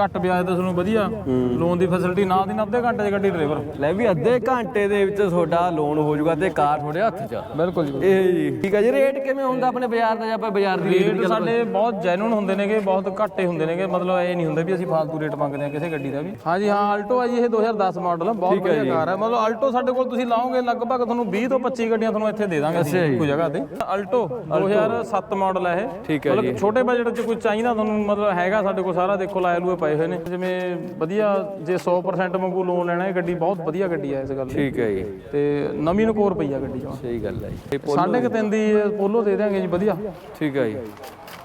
ਘੱਟ ਵਿਆਜ ਤੇ ਤੁਹਾਨੂੰ ਵਧੀਆ। ਲੋਨ ਦੀ ਫੈਸਿਲਿਟੀ ਨਾਲ ਦੀ ਨਾਲ ਅੱਧੇ ਘੰਟੇ 'ਚ ਗੱਡੀ ਡਰਾਈਵਰ। ਲੈ ਵੀ ਅੱਧੇ ਘੰਟੇ ਦੇ ਵਿੱਚ ਤੁਹਾਡਾ ਲੋਨ ਹੋ ਜਾਊਗਾ ਤੇ ਕਾਰ ਤੁਹਾਡੇ ਹੱਥ 'ਚ ਆ। ਬਿਲਕੁਲ ਜੀ। ਇਹ ਜੀ। ਠੀਕ ਹੈ ਜੀ ਰੇਟ ਕਿਵੇਂ ਹੁੰਦਾ ਆਪਣੇ ਬਾਜ਼ਾਰ ਦਾ ਜਾਂ ਆਪਾਂ ਬਾਜ਼ਾਰ ਦੀ ਰੇਟ ਰੇਟ ਸਾਡੇ ਬਹੁਤ ਜੈਨੂਨ ਹੁੰਦੇ ਨੇਗੇ ਬਹੁਤ ਘੱਟੇ ਹੁੰਦੇ ਨੇਗੇ। ਮਤਲਬ ਇਹ ਨਹੀਂ ਹੁੰਦਾ ਵੀ ਅਸੀਂ ਫਾਲਤੂ ਰੇਟ ਮੰਗਦੇ ਹਾਂ ਕਿਸੇ ਗੱਡੀ ਦਾ ਵੀ। ਹਾਂਜੀ ਹਾਂ ਆਲਟੋ ਆ ਜੀ ਇਹ 2010 ਮਾਡਲ ਆ। ਬਹੁਤ ਵਧੀਆ ਕਾਰ ਹੈ ਮਤਲਬ ਆਲਟੋ ਸਾਡੇ ਕੋਲ ਤੁਸੀਂ ਲਾਓਗੇ ਲਗਭਗ ਤੁਹਾਨੂੰ 20 ਤੋਂ 25 ਗੱਡੀਆਂ ਤੁਹਾਨੂੰ ਇੱਥੇ ਦੇ ਦਾਂਗੇ ਅਸੀਂ ਇੱਕੋ ਜਗ੍ਹਾ ਤੇ। ਆਲਟੋ 2007 ਮਾਡਲ ਹੈ ਇਹ। ਠੀਕ ਹੈ ਮਤਲਬ ਛੋਟੇ ਬਜਟ 'ਚ ਕੋਈ ਚਾਹੀਦਾ ਤੁਹਾਨੂੰ ਮਤਲਬ ਹੈਗਾ ਸਾਡੇ ਕੋਲ ਸਾਰਾ। ਦੇਖੋ ਲਾਏ ਲੂਏ ਪਏ ਹੋਏ ਨੇ। ਜਿਵੇਂ ਵਧੀਆ ਜੇ 100% ਵਾਂਗੂ ਲੋਨ ਲੈਣਾ ਇਹ ਗੱਡੀ ਬਹੁਤ ਵਧੀਆ ਗੱਡੀ ਹੈ ਇਸ ਗੱਲ ਦੀ। ਠੀਕ ਹੈ ਜੀ। ਤੇ ਨਵੀਂ ਨਕੋਰ ਪਈ ਆ ਗੱਡੀ ਜਮਾ ਸਹੀ ਗੱਲ ਹੈ ਜੀ। ਸਾਢੇ ਕੁ ਤਿੰਨ ਦੀ ਪੋਲੋ ਦੇ ਦਿਆਂਗੇ ਜੀ ਵਧੀਆ। ਠੀਕ ਹੈ ਜੀ।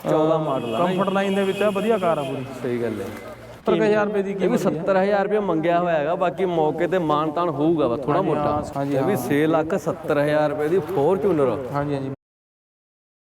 14 ਮਾਡਲ ਆ ਕੰਫਰਟ ਲਾਈਨ ਦੇ ਵਿੱਚ ਆ ਵਧੀਆ ਕਾਰ ਆ ਪੂਰੀ। ਸਹੀ ਗੱਲ ਹੈ। 70000 ਰੁਪਏ ਦੀ ਇਹ ਵੀ ਕੀਮਤ 70000 ਰੁਪਏ ਮੰਗਿਆ ਹੋਇਆ ਹੈਗਾ ਬਾਕੀ ਮੌਕੇ ਤੇ ਮਾਨ ਤਾਨ ਹੋਊਗਾ ਵਾ ਥੋੜਾ ਮੋਟਾ। ਹਾਂਜੀ ਇਹ ਵੀ 6 ਲੱਖ 70000 ਰੁਪਏ ਦੀ ਫੋਰਚੂਨਰ ਹਾਂਜੀ ਹਾਂਜੀ।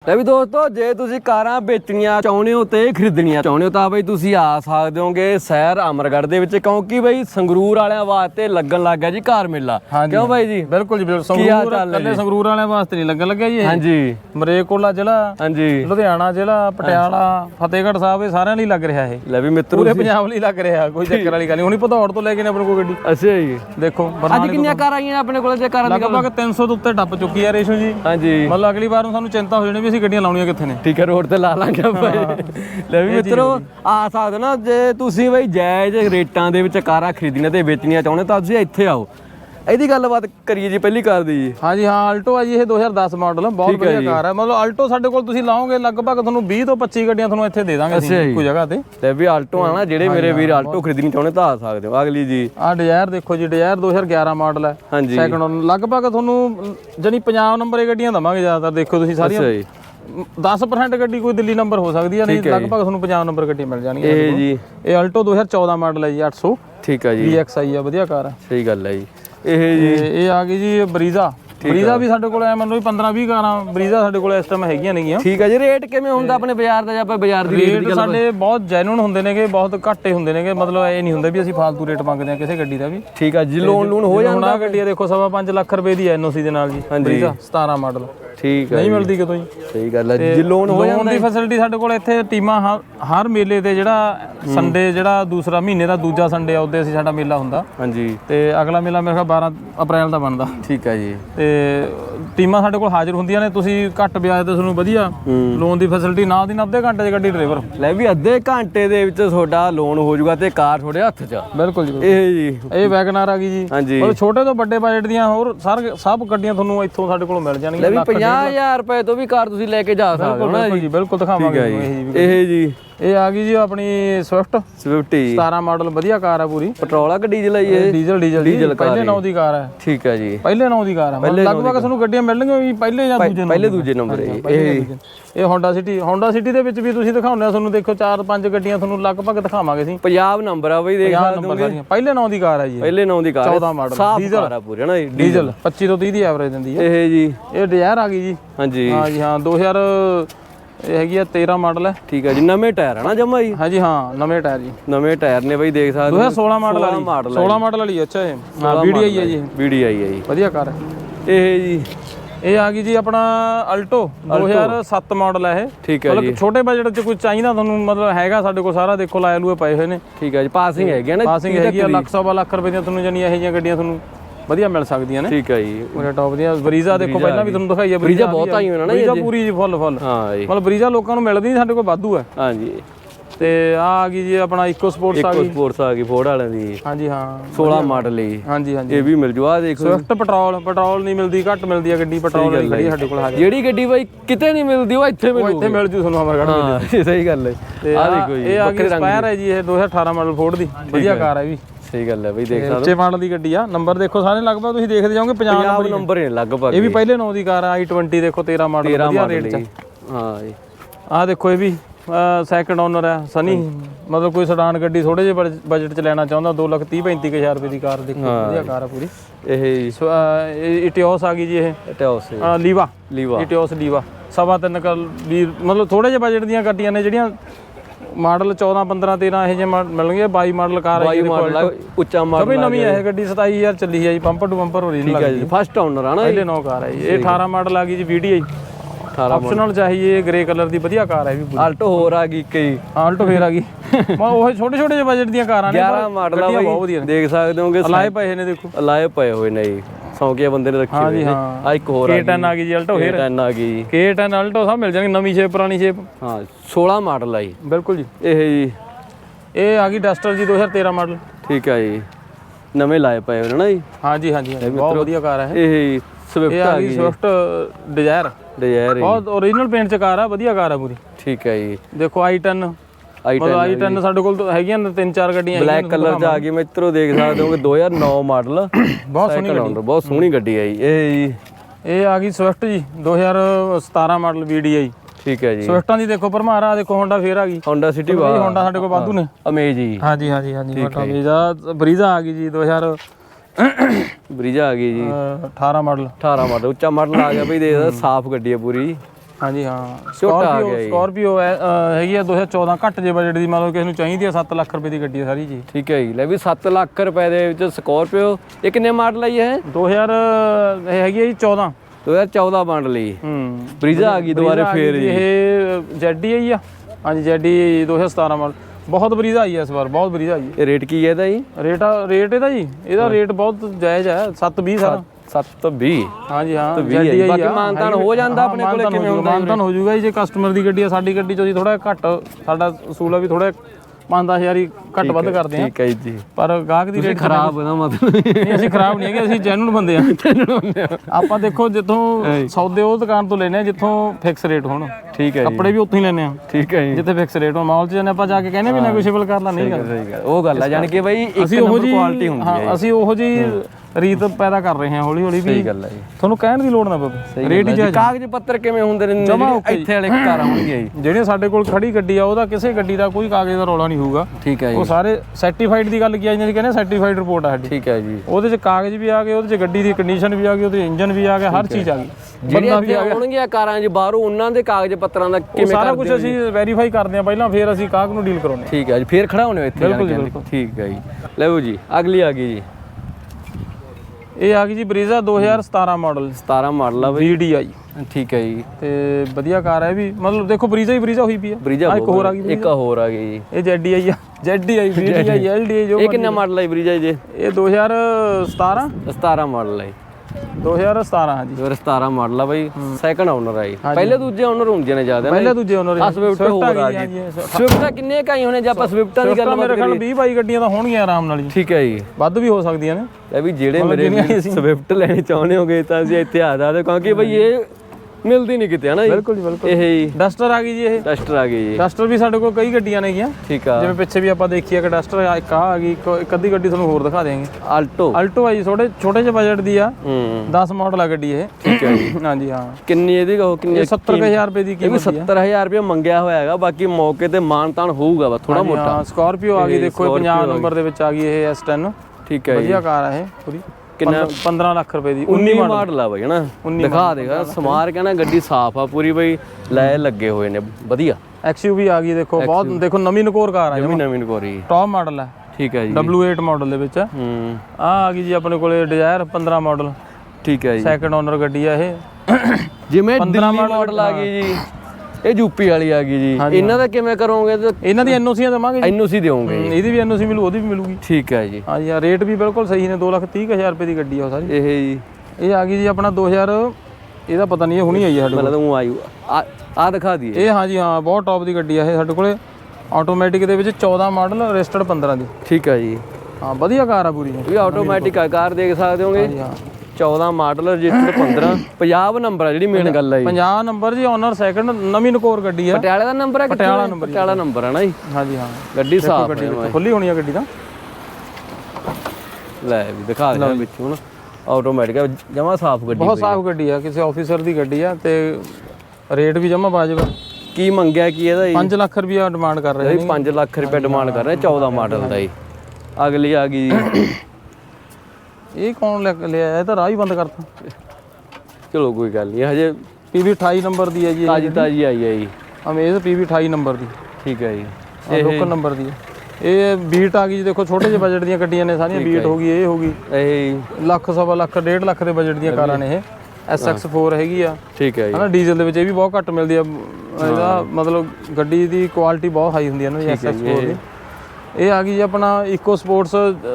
ਲੈ ਵੀ ਦੋਸਤੋ ਜੇ ਤੁਸੀਂ ਕਾਰਾਂ ਵੇਚਣੀਆਂ ਚਾਹੁੰਦੇ ਹੋ ਤੇ ਖਰੀਦਣੀਆਂ ਚਾਹੁੰਦੇ ਹੋ ਤਾਂ ਬਈ ਤੁਸੀਂ ਆ ਸਕਦੇ ਹੋਗੇ ਸ਼ਹਿਰ ਅਮਰਗੜ੍ਹ ਦੇ ਵਿੱਚ ਕਿਉਂਕਿ ਬਈ ਸੰਗਰੂਰ ਵਾਲਿਆਂ ਵਾਸਤੇ ਲੱਗਣ ਲੱਗ ਗਿਆ ਜੀ ਕਾਰ ਮੇਲਾ। ਕਿਉਂ ਬਾਈ ਜੀ? ਬਿਲਕੁਲ ਜੀ ਬਿਲਕੁਲ। ਸੰਗਰੂਰ ਕੱਲੇ ਵਾਲਿਆਂ ਵਾਸਤੇ ਨਹੀਂ ਲੱਗਣ ਲੱਗਿਆ ਜੀ ਇਹ। ਹਾਂਜੀ। ਮਰੇਕੋਲਾ ਜ਼ਿਲ੍ਹਾ ਹਾਂਜੀ। ਲੁਧਿਆਣਾ ਜ਼ਿਲ੍ਹਾ ਪਟਿਆਲਾ ਫਤਿਹਗੜ੍ਹ ਸਾਹਿਬ ਇਹ ਸਾਰਿਆਂ ਲਈ ਲੱਗ ਰਿਹਾ ਇਹ। ਲੈ ਵੀ ਮਿੱਤਰੋ ਪੂਰੇ ਪੰਜਾਬ ਲਈ ਲੱਗ ਰਿਹਾ ਕੋਈ ਚੱਕਰ ਵਾਲੀ ਗੱਲ ਨਹੀਂ। ਹੁਣੀ ਭਦੌੜ ਤੋਂ ਲੈ ਕੇ ਨੇ ਆਪਣੇ ਕੋਲ ਗੱਡੀ। ਅੱਛਾ ਜੀ। ਦੇਖੋ ਅੱਜ ਕਿੰਨੀਆਂ ਕਾਰਾਂ ਆਈਆਂ ਆਪਣੇ ਕੋਲ ਜੇ ਕਾਰਾਂ ਦੀ ਲਗਭਗ 300 ਤੋਂ ਉੱਤੇ ਟੱਪ ਚੁੱਕੀ ਹੈ ਰੇਸ਼ੋ ਜੀ। ਹਾਂਜੀ। ਮਤਲਬ ਅਗਲੀ ਵਾਰ ਨੂੰ ਸਾਨੂੰ ਚਿੰਤਾ ਹੋ ਜਾਣੀ ਵੀ ਅਸੀਂ ਗੱਡੀਆਂ ਲਾਉਣੀਆਂ ਕਿੱਥੇ ਨੇ? ਠੀਕ ਹੈ ਰੋਡ ਤੇ ਲਾ ਲਾਂਗੇ ਆਪਾਂ ਲੈ ਵੀ ਮਿੱਤਰੋ ਆ ਸਕਦੇ ਨਾ ਜੇ ਤੁਸੀਂ ਬਈ ਜਾਇਜ਼ ਰੇਟਾਂ ਦੇ ਵਿੱਚ ਕਾਰਾਂ ਖਰੀਦਣੀਆਂ ਤੇ ਵੇਚਣੀਆਂ ਚਾਹੁੰਦੇ ਤਾਂ ਤੁਸੀਂ ਇੱਥੇ ਆਓ। ਇਹਦੀ ਗੱਲਬਾਤ ਕਰੀਏ ਜੀ ਪਹਿਲੀ ਕਾਰ ਦੀ ਜੀ। ਹਾਂਜੀ ਹਾਂ ਆਲਟੋ ਆ ਜੀ ਇਹ 2010 ਮਾਡਲ ਬਹੁਤ ਵਧੀਆ ਕਾਰ ਹੈ ਮਤਲਬ ਆਲਟੋ ਸਾਡੇ ਕੋਲ ਤੁਸੀਂ ਲਾਓਗੇ ਲਗਭਗ ਤੁਹਾਨੂੰ 20 ਤੋਂ 25 ਗੱਡੀਆਂ ਤੁਹਾਨੂੰ ਇੱਥੇ ਦੇ ਦਾਂਗੇ ਅਸੀਂ ਇੱਕੋ ਜਗ੍ਹਾ ਤੇ। ਲੈ ਵੀ ਆਲਟੋ ਆ ਨਾ ਜਿਹੜੇ ਮੇਰੇ ਵੀਰ ਆਲਟੋ ਖਰੀਦਣੀ ਚਾਹੁੰਦੇ ਤਾਂ ਆ ਸਕਦੇ ਹੋ। ਅਗਲੀ ਜੀ। ਆ ਡਿਜ਼ਾਇਰ ਦੇਖੋ ਜੀ ਡਿਜ਼ਾਇਰ 2011 ਮਾਡਲ ਹੈ ਸੈਕੰਡ ਲਗਭਗ ਤੁਹਾਨੂੰ ਜਣੀ 50 ਨੰਬਰ ਇਹ ਗੱਡੀਆਂ ਦਵਾਂਗੇ ਜ਼ਿਆਦਾਤਰ ਦੇਖੋ ਤੁਸੀਂ ਸਾਰੀਆਂ। 10% ਗੱਡੀ ਕੋਈ ਦਿੱਲੀ ਨੰਬਰ ਹੋ ਸਕਦੀ ਹੈ ਨਹੀਂ ਲਗਭਗ ਤੁਹਾਨੂੰ 50 ਨੰਬਰ ਗੱਡੀ ਮਿਲ ਜਾਣਗੀਆਂ ਇਹ ਜੀ। ਇਹ ਆਲਟੋ 2014 ਮਾਡਲ ਹੈ ਜੀ 800 ਠੀਕ ਆ ਜੀ। VXI ਆ ਵਧੀਆ ਕਾਰ ਹੈ ਸਹੀ ਗੱਲ ਹੈ ਜੀ। ਇਹ ਜੀ ਇਹ ਆ ਗਈ ਜੀ ਬਰੀਜ਼ਾ ਬਰੀਜ਼ਾ ਵੀ ਸਾਡੇ ਕੋਲ ਐ ਮੰਨ ਲਓ ਵੀ 15 20 ਕਾਰਾਂ ਬਰੀਜ਼ਾ ਸਾਡੇ ਕੋਲ ਇਸ ਟਾਈਮ ਹੈਗੀਆਂ ਨੇਗੀਆਂ। ਠੀਕ ਆ ਜੀ ਰੇਟ ਕਿਵੇਂ ਹੁੰਦਾ ਆਪਣੇ ਬਾਜ਼ਾਰ ਦਾ ਜਾਂ ਆਪਾਂ ਬਾਜ਼ਾਰ ਦੀ ਰੇਟ ਸਾਡੇ ਬਹੁਤ ਜੈਨੂਨ ਹੁੰਦੇ ਨੇਗੇ ਬਹੁਤ ਘੱਟੇ ਹੁੰਦੇ ਨੇਗੇ। ਮਤਲਬ ਇਹ ਨਹੀਂ ਹੁੰਦਾ ਵੀ ਅਸੀਂ ਫਾਲਤੂ ਰੇਟ ਮੰਗਦੇ ਹਾਂ ਕਿਸੇ ਗੱਡੀ ਦਾ ਵੀ। ਠੀਕ ਆ ਜੀ ਲੋਨ ਲੂਨ ਹੋ ਹੁਣ ਆ ਗੱਡੀ ਆ ਦੇਖੋ ਸਵਾ ਪੰਜ ਲੱਖ ਰੁਪਏ ਦੀ ਐਨਓਸੀ ਦੇ ਨਾਲ ਜੀ ਬਰੀਜ਼ਾ 17 ਮਾਡਲ ਠੀਕ ਆ ਨਹੀਂ ਮਿਲਦੀ ਕਿਤੋਂ ਜੀ? ਸਹੀ ਗੱਲ ਹੈ ਜੀ। ਲੋਨ ਹੋ ਲੋਨ ਦੀ ਫੈਸਿਲਿਟੀ ਸਾਡੇ ਕੋਲ ਇੱਥੇ ਟੀਮਾਂ ਹਰ- ਮੇਲੇ ਤੇ ਜਿਹੜਾ ਸੰਡੇ ਜਿਹੜਾ ਦੂਸਰਾ ਮਹੀਨੇ ਦਾ ਦੂਜਾ ਸੰਡੇ ਆਉਂਦੇ ਅਸੀਂ ਸਾਡਾ ਮੇਲਾ ਹੁੰਦਾ। ਹਾਂਜੀ। ਤੇ ਅਗਲਾ ਮੇਲਾ ਮੇਰੇ ਖਿਆਲ 12 ਅਪ੍ਰੈਲ ਦਾ ਬਣਦਾ। ਠੀਕ ਆ ਜੀ। ਤੇ ਟੀਮਾਂ ਸਾਡੇ ਕੋਲ ਹਾਜ਼ਰ ਹੁੰਦੀਆਂ ਨੇ ਤੁਸੀਂ ਘੱਟ ਵਿਆਜ ਤੇ ਤੁਹਾਨੂੰ ਵਧੀਆ ਲੋਨ ਦੀ ਫੈਸਿਲਿਟੀ ਨਾਲ ਦੀ ਨਾਲ ਅੱਧੇ ਘੰਟੇ 'ਚ ਗੱਡੀ ਡਰਾਈਵਰ ਲੈ ਵੀ ਅੱਧੇ ਘੰਟੇ ਦੇ ਵਿੱਚ ਤੁਹਾਡਾ ਲੋਨ ਹੋ ਜਾਊਗਾ ਤੇ ਕਾਰ ਤੁਹਾਡੇ ਹੱਥ 'ਚ। ਬਿਲਕੁਲ ਜੀ ਇਹ ਜੀ। ਇਹ ਵੈਗਨਾਰ ਆ ਗਈ ਜੀ। ਹਾਂਜੀ। ਛੋਟੇ ਤੋਂ ਵੱਡੇ ਬਜਟ ਦੀਆਂ ਹੋਰ ਸਾਰੇ ਸਭ ਗੱਡੀਆਂ ਤੁਹਾਨੂੰ ਇੱਥੋਂ ਸਾਡੇ ਕੋਲ ਮਿਲ ਜਾਣਗੀਆਂ 50000 ਰੁਪਏ ਤੋਂ ਵੀ ਕਾਰ ਤੁਸੀਂ ਲੈ ਕੇ ਜਾ ਸਕਦੇ ਹੋ ਨਾ ਬਿਲਕੁਲ ਜੀ। ਬਿਲਕੁਲ ਦਿਖਾਵਾਂਗੇ ਇਹ ਜੀ ਇਹ ਜੀ। ਇਹ ਆ ਗਈ ਜੀ ਆਪਣੀ ਸਵਿਫਟ ਸਵਿਫਟੀ 17 ਮਾਡਲ ਵਧੀਆ ਕਾਰ ਆ ਪੂਰੀ। ਪੈਟਰੋਲ ਆ ਕਿ ਡੀਜ਼ਲ ਆ ਜੀ ਇਹ? ਡੀਜ਼ਲ ਡੀਜ਼ਲ ਡੀਜ਼ਲ ਕਾਰ ਪਹਿਲੇ ਹੈ। ਨੌ ਦੀ ਕਾਰ ਹੈ ਠੀਕ ਆ ਜੀ। ਪਹਿਲੇ ਨੌ ਦੀ ਕਾਰ ਹੈ ਲਗਭਗ ਤੁਹਾਨੂੰ ਗੱਡੀਆਂ ਮਿਲਣਗੀਆਂ ਵੀ ਪਹਿਲੇ ਜਾਂ ਦੂਜੇ ਪਹਿਲੇ ਦੂਜੇ ਨੰਬਰ ਹੈ। ਇਹ ਇਹ ਹੋਂਡਾ ਸਿਟੀ ਹੋਂਡਾ ਸਿਟੀ ਦੇ ਵਿੱਚ ਵੀ ਤੁਸੀਂ ਦਿਖਾਉਂਦੇ ਆ ਤੁਹਾਨੂੰ ਦੇਖੋ ਚਾਰ ਪੰਜ ਗੱਡੀਆਂ ਤੁਹਾਨੂੰ ਲਗਭਗ ਦਿਖਾਵਾਂਗੇ ਅਸੀਂ। ਪੰਜਾਬ ਨੰਬਰ ਆ ਬਈ ਦੇਖ 50 ਸਕਦੇ ਨੰਬਰ ਹੋ। ਪਹਿਲੇ ਨੌ ਦੀ ਕਾਰ ਹੈ ਜੀ। ਪਹਿਲੇ ਨੌ ਦੀ ਕਾਰ 14 ਮਾਡਲ। ਸਾਫ਼ ਕਾਰ ਆ ਪੂਰੀ ਹੈ ਨਾ ਡੀਜ਼ਲ। 25 ਤੋਂ 30 ਦੀ ਐਵਰੇਜ ਦਿੰਦੀ ਹੈ ਇਹ ਜੀ। ਇਹ ਡਿਜ਼ਾਇਰ ਆ ਗਈ ਜੀ। ਹਾਂਜੀ। ਹਾਂ ਜੀ ਹਾਂ। 2000 ਇਹ ਹੈਗੀ ਆ 13 ਮਾਡਲ ਹੈ ਠੀਕ ਆ ਜੀ। ਨਵੇਂ ਟਾਇਰ ਆ ਨਾ ਜਮਾ ਜੀ? ਹਾਂਜੀ ਹਾਂ ਨਵੇਂ ਟਾਇਰ ਜੀ। ਨਵੇਂ ਟਾਇਰ ਨੇ ਬਈ ਦੇਖ ਸਕਦੇ ਹੋ। 2016 ਮਾਡਲ ਵਾਲੀ। ਮਾਡਲ 16 ਮਾਡਲ ਵਾਲੀ ਅੱਛਾ ਇਹ। ਹਾਂ ਵੀਡੀਆਈ ਹੈ ਜੀ। ਵੀਡੀਆਈ ਹੈ ਜੀ। ਵਧੀਆ ਕਾਰ ਹੈ ਇਹ ਜੀ। ਇਹ ਆ ਗਈ ਜੀ ਆਪਣਾ ਅਲਟੋ 2007 ਮਾਡਲ ਹੈ ਇਹ। ਠੀਕ ਹੈ ਜੀ। ਮਤਲਬ ਛੋਟੇ ਬਜਟ 'ਚ ਕੋਈ ਚਾਹੀਦਾ ਤੁਹਾਨੂੰ ਮਤਲਬ ਹੈਗਾ ਸਾਡੇ ਕੋਲ ਸਾਰਾ ਦੇਖੋ ਲੂਏ ਪਏ ਹੋਏ ਨੇ। ਠੀਕ ਹੈ ਜੀ। ਪਾਸਿੰਗ ਹੈਗੀ ਨਾ। ਪਾਸਿੰਗ ਹੈਗੀ ਆ ਲੱਖ ਸਵਾ ਲੱਖ ਰੁਪਏ ਦੀਆਂ ਤੁਹਾਨੂੰ ਜਾਨੀ ਇਹੋ ਜਿਹੀਆਂ ਗੱਡੀਆਂ ਤੁਹਾਨੂੰ ਵਧੀਆ ਮਿਲ ਸਕਦੀਆਂ ਨੇ। ਠੀਕ ਹੈ ਜੀ। ਪੂਰੇ ਟੌਪ ਦੀਆਂ। ਬਰੀਜ਼ਾ ਦੇਖੋ ਪਹਿਲਾਂ ਵੀ ਤੁਹਾਨੂੰ ਦਿਖਾਈ ਆ ਬਰੀਜ਼ਾ ਬਹੁਤ ਆਈ ਹੋਣਾ ਨਾ ਬਰੀਜ਼ਾ ਪੂਰੀ ਜੀ ਫੁੱਲ ਫੁੱਲ। ਹਾਂ ਜੀ। ਮਤਲਬ ਬਰੀਜ਼ਾ ਲੋਕਾਂ ਨੂੰ ਮਿਲਦੀ ਨਹੀਂ ਸਾਡੇ ਕੋਲ ਵਾਧੂ ਹੈ। ਹਾਂਜੀ। ਤੇ ਆ ਆ ਗਈ ਜੀ ਆਪਣਾ ਇਕੋ ਸਪੋਰਟਸ ਆ ਇੱਕੋ ਗਈ। ਸਪੋਰਟਸ ਆ ਗਈ ਫੋਰਡ ਵਾਲਿਆਂ ਦੀ। ਹਾਂਜੀ ਹਾਂ। 16 ਮਾਡਲ ਜੀ। ਹਾਂਜੀ ਹਾਂਜੀ। ਇਹ ਵੀ ਮਿਲ ਜੂ। ਆ ਦੇਖੋ। ਸਵਿਫਟ ਪੈਟਰੋਲ ਪੈਟਰੋਲ ਨਹੀਂ ਮਿਲਦੀ ਘੱਟ ਮਿਲਦੀ ਆ ਗੱਡੀ ਪੈਟਰੋਲ ਵਾਲੀ ਸਾਡੇ ਕੋਲ ਹਾਜ਼ਰ ਜਿਹੜੀ ਗੱਡੀ ਬਾਈ ਕਿਤੇ ਨਹੀਂ ਮਿਲਦੀ ਉਹ ਇੱਥੇ ਮਿਲੂ ਇੱਥੇ ਮਿਲ ਜੂ ਤੁਹਾਨੂੰ ਅਮਰਗੜ੍ਹ ਹਾਂ ਸਹੀ ਗੱਲ ਹੈ। ਤੇ ਆ ਦੇਖੋ ਜੀ ਇਹ ਆ ਗਈ ਸਪਾਇਰ ਹੈ ਜੀ ਇਹ 2018 ਮਾਡਲ ਫੋਰਡ ਦੀ। ਵਧੀਆ ਕਾਰ ਹੈ ਵੀ। ਸਹੀ ਗੱਲ ਹੈ ਬਈ ਦੇਖ ਸਕਦੇ ਉੱਚੇ ਮਾਡਲ ਦੀ ਗੱਡੀ ਆ। ਨੰਬਰ ਦੇਖੋ ਸਾਰੇ ਲਗਭਗ ਤੁਸੀਂ ਦੇਖਦੇ ਜਾਓਗੇ 50 ਪੰਜਾਬ ਨੰਬਰ ਨੰਬਰ ਹੈ ਲਗਭਗ ਇਹ ਵੀ ਪਹਿਲੇ ਨੌ ਦੀ ਕਾਰ ਆ i20 ਦੇਖੋ 13 ਮਾਡਲ 13 ਵਧੀਆ ਮਾਡਲ ਰੇਟ ਚ ਜੀ। ਹਾਂ ਜੀ। ਆ ਦੇਖੋ ਇਹ ਵੀ ਸੈਕੰਡ ਓਨਰ ਹੈ ਸਨੀ ਮਤਲਬ ਕੋਈ ਸਡਾਨ ਗੱਡੀ ਥੋੜੇ ਜਿਹੇ ਬਜਟ ਚ ਲੈਣਾ ਚਾਹੁੰਦਾ 2 ਲੱਖ 30 35 ਹਜ਼ਾਰ ਰੁਪਏ ਦੀ ਕਾਰ ਦੇਖੋ ਵਧੀਆ ਕਾਰ ਆ ਪੂਰੀ। ਇਹ ਇਟਿਓਸ ਆ ਗਈ ਜੀ ਇਹ। ਟੌਸ ਅਹ, ਲੀਵਾ ਲੀਵਾ ਇਟਿਓਸ ਲੀਵਾ ਸਵਾ ਤਿੰਨ ਕਲ ਵੀ ਮਤਲਬ ਥੋੜੇ ਜਿਹੇ ਬਜਟ ਦੀਆਂ ਗੱਡੀਆਂ ਨੇ ਜਿਹੜੀਆਂ ਮਾਡਲ 14 15 13 ਇਹ ਮਾਡ- ਮਿਲਣਗੇ 22 ਮਾਡਲ ਕਾਰ ਹੈ ਬਾਈ ਮਾਡਲ ਆ, ਉੱਚਾ ਮਾਡਲ ਕभी ਨਵੀਂ ਹੈ ਗੱਡੀ 27000 ਚੱਲੀ ਹੈ ਜੀ ਪੰਪਰ ਟੂ ਪੰਪਰ ਹੋ ਰਹੀ ਠੀਕ ਹੈ ਜੀ ਫਸਟ ਓਨਰ ਆ ਨਾ ਪਹਿਲੇ ਨੌ ਕਾਰ ਹੈ ਜੀ। ਇਹ 18 ਮਾਡਲ ਆ ਗਈ ਜੀ VDI ਆਪਸ਼ਨਲ ਚਾਹੀਏ ਗ੍ਰੇ ਕਲਰ ਦੀ ਵਧੀਆ ਕਾਰ ਹੈ ਵੀ ਆਲਟੋ ਹੋਰ ਆ ਗਈ ਕਈ ਆਲਟੋ ਫੇਰ ਆ ਗਈ। ਮੈਂ ਉਹ ਛੋਟੇ ਛੋਟੇ ਜਿਹੇ ਬਜਟ ਦੀਆਂ ਕਾਰਾਂ ਨੇ 11 ਮਾਡਲ ਆ ਬਾਈ ਦੇਖ ਸਕਦੇ ਹੋਗੇ ਅਲਾਏ ਪਏ ਨੇ ਦੇਖੋ। ਲਾਏ ਪਏ ਹੋਏ ਨੇ ਜੀ। ਸੌਂਕਿਆ ਬੰਦੇ ਨੇ ਰੱਖੇ ਹਾਂਜੀ ਨੇ ਹਾਂ। ਆ ਇੱਕ ਹੋਰ ਆ K10 ਆ ਗਈ ਜੀ ਆਲਟੋ ਫੇਰ। K10 ਆ ਗਈ। ਜੀ K10 ਆਲਟੋ ਸਭ ਮਿਲ ਜਾਣਗੇ ਨਵੀਂ ਸ਼ੇਪ ਪੁਰਾਣੀ ਸ਼ੇਪ ਹਾਂ 16 ਮਾਡਲ ਆ ਜੀ। ਬਿਲਕੁਲ ਜੀ। ਇਹ ਜੀ। ਇਹ ਆ ਗਈ ਡਸਟਰ ਜੀ 2013 ਮਾਡਲ ਠੀਕ ਆ ਜੀ। ਨਵੇਂ ਲਾਏ ਪਏ ਹੋਏ ਨੇ ਜੀ। ਹਾਂਜੀ ਹਾਂਜੀ ਹਾਂਜੀ, ਬਹੁਤ ਵਧੀਆ ਕਾਰ ਹੈ ਇਹ। ਜੀ ਸਵਿਫਟ ਆ ਗਈ ਸਵਿਫਟ ਡਿਜ਼ਾਇਰ ਡਿਜ਼ਾਇਰ ਬਹੁਤ ਓਰੀਜਨਲ ਪੇਂਟ ਚ ਕਾਰ ਆ ਵਧੀਆ ਕਾਰ ਆ ਪੂਰੀ। ਠੀਕ ਹੈ ਜੀ। ਦੇਖੋ i10 ਆਈ ਮਤਲਬ i10 ਸਾਡੇ ਕੋਲ ਤਾਂ ਹੈਗੀਆਂ ਨੇ ਤਿੰਨ ਚਾਰ ਗੱਡੀਆਂ ਬਲੈਕ ਕਲਰ ਚ ਆ ਗਈ ਮਿੱਤਰੋ ਦੇਖ ਸਕਦੇ ਹੋਗੇ 2009 ਮਾਡਲ। ਬਹੁਤ ਸੋਹਣੀ ਆਉਂਦਾ ਬਹੁਤ ਸੋਹਣੀ ਗੱਡੀ ਹੈ ਜੀ। ਇਹ ਜੀ। ਇਹ ਆ ਗਈ ਸਵਿਫਟ ਜੀ 2017 ਮਾਡਲ VDI ਠੀਕ ਹੈ ਜੀ। ਸਵਿਫਟਾਂ ਦੀ ਦੇਖੋ ਭਰਮਾਰਾ ਦੇਖੋ ਹੋਂਡਾ ਫੇਰ ਆ ਗਈ। City ਇਹ ਵਾ ਹੋਂਡਾ ਸਾਡੇ ਕੋਲ ਵਾਧੂ ਨੇ। ਅਮੇਜ ਜੀ। ਹਾਂਜੀ ਹਾਂਜੀ ਹਾਂਜੀ ਹੋਂਡਾ ਬਰੀਜ਼ਾ ਬਰੀਜ਼ਾ ਆ ਗਈ ਜੀ 2018 ਬਰੀਜਾ ਆ ਗਈ ਜੀ। ਮਾਡਲ। 18 ਮਾਡਲ ਉੱਚਾ ਮਾਡਲ ਆ ਗਿਆ ਬਈ ਦੇਖਦਾ ਸਾਫ਼ ਗੱਡੀ ਹੈ ਪੂਰੀ। ਹਾਂਜੀ ਹਾਂ। ਛੋਟਾ ਆ ਗਿਆ ਸਕਾਰਪੀਓ ਜੀ। ਸਕਾਰਪੀਓ ਹੈ, ਹੈਗੀ ਆ 2014 ਘੱਟ ਜੇ ਬਜਟ ਦੀ ਮਤਲਬ ਕਿਸੇ ਨੂੰ ਚਾਹੀਦੀ ਆ 7 ਲੱਖ ਰੁਪਏ ਦੀ ਗੱਡੀ ਆ ਸਾਰੀ ਜੀ। ਠੀਕ ਹੈ ਜੀ। ਲੈ ਵੀ 7 ਲੱਖ ਰੁਪਏ ਦੇ ਵਿੱਚ ਸਕੋਰਪੀਓ ਇਹ ਕਿੰਨੇ ਮਾਡਲ ਆਈ ਹੈ 2000 ਇਹ ਹੈਗੀ ਆ ਜੀ 14 2014 ਮਾਡਲ ਹੀ ਹੂੰ। ਬਰੀਜਾ ਆ ਗਈ ਦੁਬਾਰੇ ਫੇਰ ਜੀ। ਇਹ ਜੈਡੀ ਆਈ ਆ ਹਾਂਜੀ ਜੈਡੀ 2017 ਮਾਡਲ। ਬਹੁਤ ਬਰੀਜ਼ਾ ਆਈ ਆ ਇਸ ਵਾਰ ਬਹੁਤ ਬਰੀਜ਼ਾ ਆਈ ਇਹ ਰੇਟ ਕੀ ਹੈ ਇਹਦਾ ਜੀ? ਰੇਟ ਆ- ਰੇਟ ਇਹਦਾ ਜੀ। ਇਹਦਾ ਰੇਟ ਬਹੁਤ ਜਾਇਜ਼ ਹੈ 720 ਸਾਰਾ। 720 ਹਾਂਜੀ ਹਾਂ ਵੀਹ ਹੈ ਜੀ। ਜੈਡੀ ਆਈ ਬਾਕੀ ਆ ਮਾਨਤਾਨ ਹੋ ਜਾਂਦਾ ਆਪਣੇ ਕੋਲੇ ਕਿਵੇਂ ਹੁੰਦਾ ਮਾਨਤਾਨ ਹੋ ਜਾਊਗਾ ਜੀ ਜੇ ਕਸਟਮਰ ਦੀ ਗੱਡੀ ਆ ਸਾਡੀ ਗੱਡੀ ਚੋਂ ਜੀ ਥੋੜਾ ਘੱਟ ਸਾਡਾ ਅਸੂਲ ਆ ਵੀ ਥੋੜਾ 5-10000 ਹੀ ਘੱਟ ਵੱਧ ਕਰਦੇ ਆ ਠੀਕ ਹੈ ਜੀ। ਪਰ ਗਾਹਕ ਦੀ ਰੇਟ ਖਰਾਬ ਉਹਦਾ ਮਤਲਬ। ਨਹੀਂ ਅਸੀਂ ਖਰਾਬ ਨਹੀਂ ਹੈਗੇ ਅਸੀਂ ਜੈਨੂਨ ਬੰਦੇ ਆ ਆਪਾਂ ਦੇਖੋ ਜਿੱਥੋਂ ਸੌਦੇ ਉਹ ਦੁਕਾਨ ਤੋਂ ਲੈਨੇ ਆ ਜਿੱਥੋਂ ਫਿਕਸ ਰੇਟ ਹੋਣ। ਠੀਕ ਹੈ ਜੀ। ਕੱਪੜੇ ਵੀ ਉੱਥੋਂ ਹੀ ਲੈਨੇ ਆ ਠੀਕ ਹੈ ਜੀ। ਜਿੱਥੇ ਫਿਕਸ ਰੇਟ ਹੋਣ ਮਾਲ 'ਚ ਜਾਂਦੇ ਆਪਾਂ ਜਾ ਕੇ ਕਹਿੰਦੇ ਵੀ ਨੈਗੋਸ਼ੀਏਬਲ ਕਰ ਲਾ ਨਹੀਂ ਸਹੀ ਗੱਲ। ਉਹ ਗੱਲ ਆ ਜਾਣ ਕੇ ਬਈ ਇੱਕ ਉਹੋ ਨੰਬਰ ਕੁਆਲਿਟੀ ਹੁੰਦੀ ਹੈ ਹਾਂ ਅਸੀਂ ਉਹੋ ਜੀ ਰੀਤ ਪੈਦਾ ਕਰ ਰਹੇ ਹਾਂ ਹੌਲੀ ਹੌਲੀ ਵੀ। ਸਹੀ ਗੱਲ ਹੈ ਜੀ। ਤੁਹਾਨੂੰ ਕਹਿਣ ਦੀ ਲੋੜ ਨਾ ਪਵੇ। ਰੇਟ ਹੀ ਜੀ। ਕਾਗਜ਼ ਪੱਤਰ ਕਿਵੇਂ ਹੁੰਦੇ ਨੇ? ਇੱਥੇ ਵਾਲੇ ਘਰ ਆਉਣਗੇ ਜੀ। ਜਿਹੜੇ ਸਾਡੇ ਕੋਲ ਖੜੀ ਗੱਡੀ ਆ ਉਹਦਾ ਕਿਸੇ ਗੱਡੀ ਦਾ ਕੋਈ ਕਾਗਜ਼ ਦਾ ਰੌਲਾ ਨਹੀਂ ਹੋਊਗਾ। ਠੀਕ ਹੈ ਉਹ ਜੀ ਸਾਰੇ ਸਰਟੀਫਾਈਡ ਦੀ ਗੱਲ ਕੀ ਆ ਜੀ ਕਹਿੰਦੇ ਸਰਟੀਫਾਈਡ ਰਿਪੋਰਟ ਆ ਸਾਡੀ। ਠੀਕ ਹੈ ਜੀ। ਉਹਦੇ 'ਚ ਕਾਗਜ਼ ਵੀ ਆ ਗਏ ਉਹਦੇ 'ਚ ਗੱਡੀ ਦੀ ਕੰਡੀਸ਼ਨ ਵੀ ਆ ਗਈ ਉਹਦੇ ਇੰਜਨ ਵੀ ਆ ਗਿਆ ਹਰ ਚੀਜ਼ ਆ ਗਈ। ਜਿਹੜੀਆਂ ਇੱਥੇ ਆਉਣਗੀਆਂ ਕਾਰਾਂ ਜੀ ਬਾਹਰੋਂ ਉਹਨਾਂ ਦੇ ਕਾਗਜ਼ ਪੱਤਰਾਂ ਦਾ ਉਹ ਕਿਵੇਂ ਸਾਰਾ ਕਰਦੇ ਕੁਝ ਅਸੀਂ ਵੈਰੀਫਾਈ ਕਰਦੇ ਆ ਪਹਿਲਾਂ ਫਿਰ ਅਸੀਂ ਕਾਗ ਨੂੰ ਡੀਲ ਕਰਾਉਂਦੇ ਠੀਕ ਹੈ ਜੀ ਫੇਰ ਖੜਾ ਹੋਣੇ ਹੋ ਇੱਥੇ ਬਿਲਕੁਲ ਜੀ, ਜਾਣ ਕੇ। ਠੀਕ ਹੈ ਜੀ। ਲਓ ਜੀ ਅਗਲੀ ਆ ਗਈ ਜੀ। ਇਹ ਆ ਗਈ ਜੀ ਬਰੀਜ਼ਾ 2017 ਮਾਡਲ 17 ਮਾਡਲ ਆ ਬਈ। VDI ਠੀਕ ਹੈ ਜੀ। ਤੇ ਵਧੀਆ ਕਾਰ ਹੈ ਇਹ ਵੀ। ਮਤਲਬ ਦੇਖੋ ਬਰੀਜ਼ਾ ਹੀ ਬਰੀਜ਼ਾ ਹੋਈ ਪਈ ਆ ਬਰੀਜਾ ਆਹ ਇੱਕ ਹੋਰ ਆ ਗਈ ਇੱਕ ਹੋਰ ਆ ਗਈ ਜੀ। ਇਹ ZDI ਆ। ZDI VDI LDI ਜੋ ਇਹ ਕਿੰਨਾ ਮਾਡਲ ਹੈ ਬਰੀਜਾ ਜੀ? ਇਹ 2017 17 ਮਾਡਲ ਹੈ 2017 ਹਾਂਜੀ। 2017 ਮਾਡਲ ਆ ਬਈ ਸੈਕੰਡ ਓਨਰ ਆ ਜੀ ਪਹਿਲੇ ਦੂਜੇ ਓਨਰ ਹੁੰਦੇ ਨੇ ਜ਼ਿਆਦਾ ਪਹਿਲੇ ਦੂਜੇ ਓਨਰ ਆ ਸਵਿਫਟ ਹੋਰ ਆ ਗਈ ਸਵਿਫਟਾਂ ਕਿੰਨੇ ਕਾਈ ਹੋਣੇ ਜੇ ਆਪਾਂ ਸਵਿਫਟਾਂ ਦੀ ਗੱਲ ਮੇਰੇ ਖਿਆਲ 20 22 ਗੱਡੀਆਂ ਤਾਂ ਹੋਣਗੀਆਂ ਆਰਾਮ ਨਾਲ ਜੀ। ਠੀਕ ਹੈ ਜੀ। ਵੱਧ ਵੀ ਹੋ ਸਕਦੀਆਂ ਨੇ। ਇਹ ਵੀ ਜਿਹੜੇ ਮੇਰੇ ਸਵਿਫਟ ਲੈਣੇ ਚਾਹੁੰਦੇ ਹੋਗੇ ਤਾਂ ਅਸੀਂ ਇੱਥੇ ਆ ਸਕਦੇ ਕਿਉਂਕਿ ਬਈ ਇਹ ਮਿਲਦੀ ਨਹੀਂ ਕਿਤੇ ਹਨਾ ਜੀ? ਬਿਲਕੁਲ ਜੀ ਬਿਲਕੁਲ। ਇਹ ਜੀ ਡਸਟਰ ਆ ਗਈ ਜੀ ਇਹ। ਟੈਸਟਰ ਆ ਗਈ ਜੀ। ਡਸਟਰ ਵੀ ਸਾਡੇ ਕੋਲ ਕਈ ਗੱਡੀਆਂ ਨੇਗੀਆਂ ਠੀਕ ਆ। ਜਿਵੇਂ ਪਿੱਛੇ ਵੀ ਆਪਾਂ ਦੇਖੀਏ ਕਿ ਡਸਟਰ ਇੱਕ ਆ ਆ ਗਈ ਇੱਕ ਅੱਧੀ ਗੱਡੀ ਤੁਹਾਨੂੰ ਹੋਰ ਦਿਖਾ ਦੇਵਾਂਗੇ ਆਲਟੋ ਅਲਟੋ ਆ ਜੀ ਛੋਟੇ ਛੋਟੇ ਜਿਹੇ ਬਜਟ ਦੀ ਆ। ਹੂੰ। 10 ਮਾਡਲ ਆ ਗੱਡੀ ਇਹ। ਠੀਕ ਹੈ ਜੀ। ਹਾਂਜੀ ਹਾਂ। ਕਿੰਨੀ ਇਹਦੀ ਕਹੋ ਕਿੰਨੀ ਇਹ 70000 ਰੁਪਏ ਦੀ ਕੀਮਤ ਆ। 70000 ਰੁਪਏ ਮੰਗਿਆ ਹੋਇਆ ਹੈਗਾ ਬਾਕੀ ਮੌਕੇ ਤੇ ਮਾਨਤਾਨ ਹੋਊਗਾ ਵਾ ਥੋੜਾ ਮੋਟਾ। ਹਾਂ ਸਕਾਰਪੀਓ ਆ ਗਈ ਦੇਖੋ ਇਹ 50 ਨੰਬਰ ਦੇ ਵਿੱਚ ਆ ਗਈ ਇਹ S10 ਠੀਕ ਹੈ ਜੀ। ਵਧੀਆ ਕਾਰ ਆ ਇਹ ਪੂਰੀ। ਕਿੰਨਾ? 15 ਲੱਖ ਰੁਪਏ ਦੀ। 19 ਮਾਡਲ। ਆ ਬਈ ਹਨਾ? ਦਿਖਾ ਦੇਗਾ ਸਮਾਰ ਕਹਿੰਦਾ ਗੱਡੀ ਸਾਫ਼ ਆ ਪੂਰੀ ਬਈ ਲੈ ਲੱਗੇ ਹੋਏ ਨੇ ਵਧੀਆ। XUV ਆ ਗਈ ਦੇਖੋ ਬਹੁਤ ਦੇਖੋ ਨਵੀਂ ਨਕੋਰ ਕਾਰ ਆ ਜਮੀ। ਨਵੀਂ ਨਕੋਰੀ ਟੌਪ ਮਾਡਲ ਹੈ। ਠੀਕ ਹੈ ਜੀ। W8 ਮਾਡਲ ਦੇ ਵਿੱਚ। ਹੂੰ। ਆ ਆ ਗਈ ਜੀ ਆਪਣੇ ਕੋਲੇ ਡਿਜ਼ਾਇਰ 15 ਮਾਡਲ ਠੀਕ ਹੈ ਜੀ। ਸੈਕੰਡ ਓਨਰ ਗੱਡੀ ਆ ਇਹ। ਜਿਵੇਂ ਦਿੱਲੀ ਮਾਡਲ ਆ ਗਈ ਜੀ। ਇਹ ਯੂਪੀ ਵਾਲੀ ਆ ਗਈ ਜੀ। ਇਹਨਾਂ ਦਾ ਕਿਵੇਂ ਕਰੋਗੇ? ਤੇ ਇਹਨਾਂ ਦੀ ਐਨਓਸੀਆਂ ਦੇਵਾਂਗੇ ਜੀ। ਐਨਓਸੀ ਦਿਓਗੇ ਹਮ, ਇਹਦੀ ਵੀ ਐਨਓਸੀ ਮਿਲੂ ਉਹਦੀ ਵੀ ਮਿਲੂਗੀ। ਠੀਕ ਹੈ ਜੀ। ਹਾਂਜੀ ਆ ਰੇਟ ਵੀ ਬਿਲਕੁਲ ਸਹੀ ਨੇ 230000 ਰੁਪਏ ਦੀ ਗੱਡੀ ਆ ਉਹ ਸਾਰੀ। ਇਹ ਜੀ। ਇਹ ਆ ਗਈ ਜੀ ਆਪਣਾ 2000 ਇਹਦਾ ਪਤਾ ਨਹੀਂ ਇਹ ਹੁਣੀ ਆਈ ਹੈ ਸਾਡੇ ਕੋਲ। ਮਤਲਬ ਉਹ ਆਯੂ ਆ। ਆ ਦਿਖਾ ਦਈਏ। ਇਹ ਹਾਂਜੀ ਹਾਂ ਬਹੁਤ ਟੌਪ ਦੀ ਗੱਡੀ ਆ ਇਹ ਸਾਡੇ ਕੋਲੇ। ਆਟੋਮੈਟਿਕ ਦੇ ਵਿੱਚ 14 ਮਾਡਲ ਰਜਿਸਟਰਡ 15 ਦੀ। ਠੀਕ ਹੈ ਜੀ। ਹਾਂ ਵਧੀਆ ਕਾਰ ਆ ਪੂਰੀ। ਇਹ ਇਹ ਆਟੋਮੈਟਿਕ ਆ ਕਾਰ ਦੇਖ ਸਕਦੇ ਹੋਗੇ। ਹਾਂਜੀ ਹਾਂ। 14 ਮਾਡਲ ਰਜਿਸਟਰ 15 ਪੰਜਾਬ ਨੰਬਰ ਆ ਜਿਹੜੀ ਮੇਨ ਗੱਲ ਹੈ ਜੀ। 50 ਨੰਬਰ ਜੀ ਓਨਰ ਸੈਕੰਡ ਨਵੀਂ ਨਕੋਰ ਗੱਡੀ ਆ। ਪਟਿਆਲੇ ਦਾ ਨੰਬਰ ਹੈ ਪਟਿਆਲਾ number ਪਟਿਆਲਾ ਨੰਬਰ ਹੈ ਨਾ ਜੀ। ਹਾਂਜੀ ਹਾਂ। ਗੱਡੀ ਸਾਫ਼ ਵਿੱਚ ਖੁੱਲੀ ਹੋਣੀ ਆ ਗੱਡੀ ਤਾਂ। ਲੈ ਵੀ ਦਿਖਾ ਦੇ ਵਿੱਚੋਂ ਨਾ ਆਟੋਮੈਟਿਕ ਜਮਾ ਸਾਫ਼ ਗੱਡੀ ਬਹੁਤ ਸਾਫ਼ ਗੱਡੀ ਆ ਕਿਸੇ ਆਫੀਸਰ ਦੀ ਗੱਡੀ ਆ ਤੇ ਰੇਟ ਵੀ ਜਮਾ ਵਾਜਬ ਆ। ਕੀ ਮੰਗਿਆ ਕੀ ਇਹਦਾ ਜੀ? 5 ਲੱਖ ਰੁਪਇਆ ਡਿਮਾਂਡ ਕਰ ਰਹੇ ਇਹ 5 ਲੱਖ ਰੁਪਏ ਡਿਮਾਂਡ ਕਰ ਰਹੇ 14 ਮਾਡਲ ਦਾ ਜੀ। ਅਗਲੀ ਆ ਗਈ ਜੀ। ਇਹ ਕੌਣ ਲੈ ਲਿਆ ਇਹ ਤਾਂ ਰਾਹ ਹੀ ਬੰਦ ਕਰਤਾ। ਚਲੋ ਕੋਈ ਗੱਲ ਨਹੀਂ ਹਜੇ PV 28 ਨੰਬਰ ਦੀ ਹੈ ਜੀ ਤਾਜੀ ਤਾਜੀ ਆਈ ਹੈ ਜੀ। ਅਮੇਜ਼ PV 28 ਨੰਬਰ ਦੀ। ਠੀਕ ਹੈ ਜੀ। ਇਹ ਲੋਕਲ ਨੰਬਰ ਦੀ ਹੈ। ਇਹ ਬੀਟ ਆ ਗਈ ਜੀ ਦੇਖੋ ਛੋਟੇ ਜਿਹੇ ਬਜਟ ਦੀਆਂ ਗੱਡੀਆਂ ਨੇ ਸਾਰੀਆਂ ਬੀਟ ਹੋ ਗਈ ਇਹ ਹੋ ਗਈ। ਇਹ ਲੱਖ ਸਵਾ ਲੱਖ ਡੇਢ ਲੱਖ ਦੇ ਬਜਟ ਦੀਆਂ ਕਾਰਾਂ ਨੇ ਇਹ। SX4 ਹੈਗੀ ਆ। ਠੀਕ ਹੈ ਜੀ। ਹਨਾ ਡੀਜ਼ਲ ਦੇ ਵਿੱਚ ਇਹ ਵੀ ਬਹੁਤ ਘੱਟ ਮਿਲਦੀ ਆ। ਇਹਦਾ ਮਤਲਬ ਗੱਡੀ ਦੀ ਕੁਆਲਿਟੀ ਬਹੁਤ ਹਾਈ ਹੁੰਦੀ ਹੈ ਨਾ SX4 ਦੀ। ਇਹ ਆ ਗਈ ਜੀ ਆਪਣਾ ਇਕੋ ਸਪੋਰਟਸ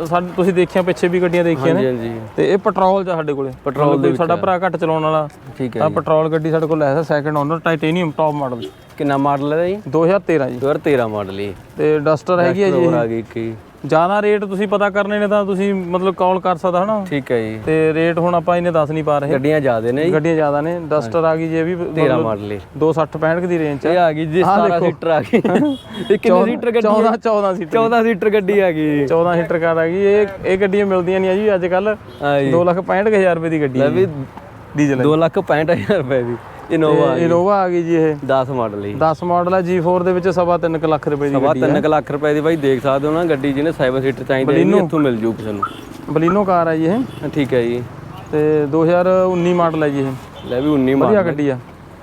ਸਾਡੇ ਤੁਸੀਂ ਦੇਖਿਆ ਪਿੱਛੇ ਵੀ ਗੱਡੀਆਂ ਦੇਖੀਆਂ ਨੇ। ਹਾਂਜੀ ਤੇ ਇਹ ਪੈਟਰੋਲ ਚ ਆ ਸਾਡੇ ਕੋਲੇ। ਪੈਟਰੋਲ ਕੋਈ ਸਾਡਾ ਭਰਾ ਘੱਟ ਚਲਾਉਣ ਵਾਲਾ। ਠੀਕ ਹੈ ਤਾਂ ਪੈਟਰੋਲ ਗੱਡੀ ਸਾਡੇ ਕੋਲ ਹੈ second owner titanium top model ਕਿੰਨਾ ਮਾਡਲ ਹੈ ਜੀ? 2013 ਜੀ। 2013 ਮਾਡਲ ਹੀ ਤੇ ਡਸਟਰ ਹੈਗੀ ਹੈ ਜੀ ਹੋਰ ਆ ਗਈ ਕੀ ਜ਼ਿਆਦਾ ਰੇਟ ਤੁਸੀਂ ਪਤਾ ਕਰਨੇ ਨੇ ਤਾਂ ਤੁਸੀਂ ਮਤਲਬ ਕਾਲ ਕਰ ਸਕਦਾ ਹਨਾ? ਠੀਕ ਹੈ ਜੀ। ਤੇ ਰੇਟ ਹੁਣ ਆਪਾਂ ਇਹਨੇ ਦੱਸ ਨਹੀਂ ਪਾ ਰਹੇ। ਗੱਡੀਆਂ ਜ਼ਿਆਦੇ ਨੇ ਜੀ। ਗੱਡੀਆਂ ਜ਼ਿਆਦਾ ਨੇ। ਡਸਟਰ ਆ ਗਈ ਜੀ ਵੀ 13 ਮਾਡਲ ਹੀ 260 65 ਦੀ ਰੇਂਜ ਚ ਇਹ ਆ ਗਈ ਜੀ 17 ਸੀਟਰ ਆ ਗਈ। ਇਹ ਕਿੰਨੇ ਸੀਟਰ ਗੱਡੀ 14 14 ਸੀਟ 14 ਸੀਟਰ ਗੱਡੀ ਆ ਗਈ। 14 ਸੀਟਰ ਕਾਰ ਆ ਗਈ। ਇਹ ਇਹ ਗੱਡੀਆਂ ਮਿਲਦੀਆਂ ਨਹੀਂ ਆ ਜੀ ਅੱਜ ਕੱਲ ਹਾਂ ਜੀ। 265000 ਰੁਪਏ ਦੀ ਗੱਡੀ ਲੈ ਵੀ ਡੀਜ਼ਲ 2 ਲੱਖ 65000 ਰੁਪਏ ਦੀ। ਇਨੋਵਾ ਇਨੋਵਾ ਆ ਗਈ ਜੀ ਇਹ। 10 ਮਾਡਲ ਹੀ 10 ਮਾਡਲ ਹੈ G4 ਦੇ ਵਿੱਚ ਸਵਾ ਤਿੰਨ ਕੁ ਲੱਖ ਰੁਪਏ ਦੀ ਸਵਾ ਗੱਡੀ 3 ਲੱਖ ਰੁਪਏ ਦੀ ਬਾਈ ਦੇਖ ਸਕਦੇ ਹੋ ਨਾ ਗੱਡੀ ਜਿਹਨੇ 7 ਸੀਟਰ ਚਾਹੀਦੀ ਹੈ ਇੱਥੋਂ ਮਿਲ ਜੂ ਕਿਸੇ ਨੂੰ। ਬਲੀਨੋ ਕਾਰ ਹੈ ਜੀ ਇਹ। ਹਾਂ, ਠੀਕ ਹੈ ਜੀ। ਤੇ 2019 ਮਾਡਲ ਹੈ ਜੀ ਇਹ। ਲੈ ਵੀ 19 ਵਧੀਆ ਮਾਡਲ ਗੱਡੀ ਆ।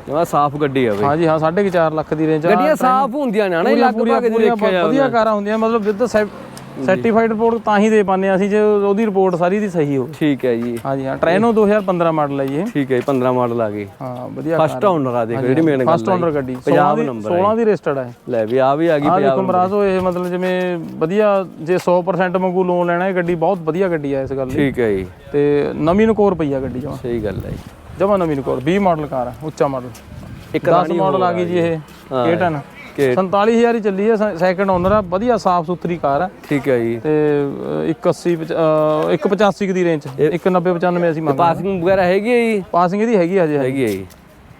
ਜਮਾ ਸਾਫ਼ ਗੱਡੀ ਆ ਬਈ। ਹਾਂ ਜੀ ਹਾਂ 4.5 ਲੱਖ ਦੀ ਰੇਂਜ ਆ। ਗੱਡੀਆਂ ਸਾਫ਼ ਹੁੰਦੀਆਂ ਨੇ ਨਾ ਇਹ ਲਗਭਗ ਦੇਖਿਆ ਵਧੀਆ ਕਾਰਾਂ ਹੁੰਦੀਆਂ ਮਤਲਬ ਵਿਦ ਸਰਟੀਫਾਈਡ ਰਿਪੋਰਟ ਤਾਂ ਹੀ ਦੇ ਹਾਂ ਅਸੀਂ ਜੇ ਉਹਦੀ ਰਿਪੋਰਟ ਸਾਰੀ ਦੀ ਸਹੀ ਹੋਵੇ। ਠੀਕ ਹੈ ਜੀ। ਹਾਂ ਜੀ ਹਾਂ ਟ੍ਰੈਨੋ 2015 ਮਾਡਲ ਹੈ ਜੀ ਇਹ। ਠੀਕ ਹੈ ਜੀ 15 ਮਾਡਲ ਆ ਗਈ ਹਾਂ ਵਧੀਆ ਫਸਟ ਓਨਰ ਆ ਦੇਖ ਜਿਹੜੀ ਮੇਨ ਗੱਲ ਫਸਟ ਓਨਰ ਗੱਡੀ 16 ਪੰਜਾਬ ਦੀ number 16 ਦੀ ਰਜਿਸਟਰਡ ਹੈ। ਲੈ ਵੀ ਆ ਵੀ ਆ ਗਈ ਪੰਜਾਬ ਦੇਖੋ ਮਰਾਜ਼ੋ ਇਹ ਮਤਲਬ ਜਿਵੇਂ ਵਧੀਆ ਜੇ 100% ਵਾਂਗੂ ਲੋਨ ਲੈਣਾ ਇਹ ਗੱਡੀ ਬਹੁਤ ਵਧੀਆ ਗੱਡੀ ਹੈ ਇਸ ਗੱਲ ਲਈ ਠੀਕ ਹੈ ਜੀ। ਤੇ ਨਵੀਂ ਨਕੋਰ ਪਈ ਆ ਗੱਡੀ ਜਮਾ। ਸਹੀ ਗੱਲ ਹੈ ਜੀ। ਜਮਾ ਨਵੀਂ ਨਕੋਰ 20 ਮਾਡਲ ਕਾਰ ਹੈ ਉੱਚਾ ਮਾਡਲ ਇੱਕ 10 ਮਾਡਲ ਆ ਗਈ ਜੀ ਇਹ K10 K- 47000 ਹੀ ਚੱਲੀ ਹੈ ਸੈਕੰਡ ਓਨਰ ਆ ਵਧੀਆ ਸਾਫ਼ ਸੁਥਰੀ ਕਾਰ ਹੈ ਠੀਕ ਹੈ ਜੀ। ਤੇ ਅਹ, 180 ਪਚ- ਅਹ, 185 ਦੀ ਰੇਂਜ 190 95 ਅਸੀਂ ਮੰਗਦੇ ਪਾਸਿੰਗ ਵਗੈਰਾ ਹੈਗੀ ਹੈ ਜੀ? ਪਾਸਿੰਗ ਇਹਦੀ ਹੈਗੀ ਆ ਹਜੇ। ਹੈਗੀ ਹੈ ਜੀ।